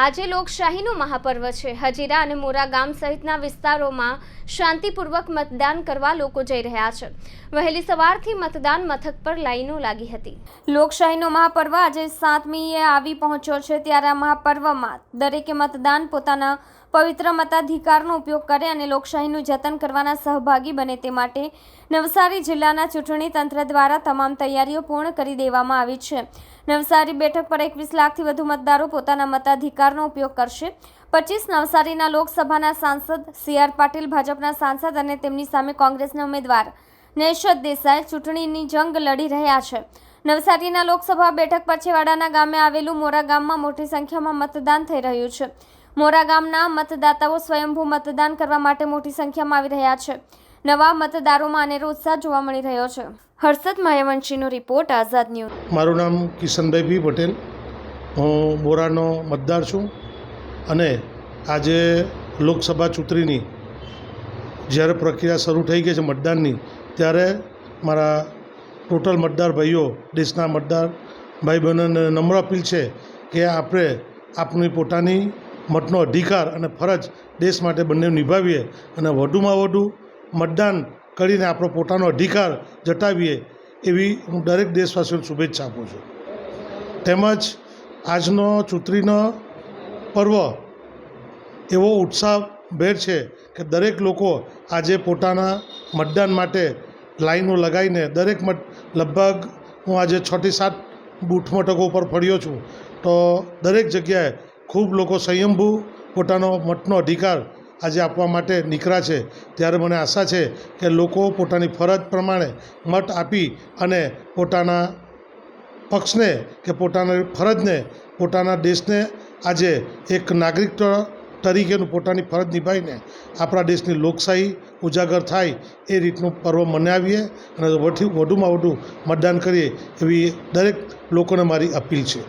આજે લોકશાહીનું મહાપર્વ છે. હજીરા અને મોરા ગામ સહિતના વિસ્તારોમાં શાંતિપૂર્વક મતદાન કરવા લોકો જઈ રહ્યા છે. વહેલી સવારથી મતદાન મથક પર લાઈનો લાગી હતી. લોકશાહીનો મહાપર્વ આજે સાતમીએ આવી પહોંચ્યો છે. ત્યારે આ મહાપર્વમાં દરેકે મતદાન પોતાના પવિત્ર મતાધિકારનો ઉપયોગ કરે અને લોકશાહીનું જતન કરવાના સહભાગી બને તે માટે નવસારી જિલ્લાના ચૂંટણી તંત્ર દ્વારા તમામ તૈયારીઓ પૂર્ણ કરી દેવામાં આવી છે. નવસારી બેઠક પર એકવીસ લાખથી વધુ મતદારો પોતાના મતાધિકારનો ઉપયોગ કરશે. પચીસ નવસારીના લોકસભાના સાંસદ સી આર પાટીલ, ભાજપના સાંસદ અને તેમની સામે કોંગ્રેસના ઉમેદવાર નૈશદ દેસાઈ ચૂંટણીની જંગ લડી રહ્યા છે. નવસારીના લોકસભા બેઠક પર છેવાડાના ગામે આવેલું મોરા ગામમાં મોટી સંખ્યામાં મતદાન થઈ રહ્યું છે. મોરા ગામના મતદાતાઓ સ્વયંભૂ મતદાન કરવા માટે મોટી સંખ્યામાં આવી રહ્યા છે. નવા મતદારોમાં અનેરો ઉત્સાહ જોવા મળી રહ્યો છે. હર્ષદ માયાવંશીનો રિપોર્ટ, આઝાદ ન્યૂઝ. મારું નામ કિશનભાઈ ભી પટેલ. હું બોરાનો મતદાર છું અને આજે લોકસભા ચૂંટણીની જ્યારે પ્રક્રિયા શરૂ થઈ ગઈ છે મતદાનની, ત્યારે મારા ટોટલ મતદાર ભાઈઓ, દેશના મતદાર ભાઈ બહેનોને નમ્ર અપીલ છે કે આપણે આપણી પોતાની મતનો અધિકાર અને ફરજ દેશ માટે બંને નિભાવીએ અને વધુમાં વધુ મતદાન કરીને આપણો પોતાનો અધિકાર જતાવીએ એવી હું દરેક દેશવાસીઓને શુભેચ્છા આપું છું. તેમજ આજનો ચૂંટણીનો પર્વ એવો ઉત્સાહભેર છે કે દરેક લોકો આજે પોતાના મતદાન માટે લાઈનો લગાવીને દરેક મત લગભગ હું આજે છથી સાત બૂથ મથકો ઉપર ફર્યો છું. તો દરેક જગ્યાએ ખૂબ લોકો સંયમભૂ પોતાનો મતનો અધિકાર આજે આપવા માટે નીકળ્યા છે. ત્યારે મને આશા છે કે લોકો પોતાની ફરજ પ્રમાણે મત આપી અને પોતાના પક્ષને કે પોતાના ફરજને, પોતાના દેશને આજે એક નાગરિક તરીકેનું પોતાની ફરજ નિભાવીને આપણા દેશની લોકશાહી ઉજાગર થાય એ રીતનું પર્વ મનાવીએ અને વધુ, વધુમાં વધુ મતદાન કરીએ એવી દરેક લોકોને મારી અપીલ છે.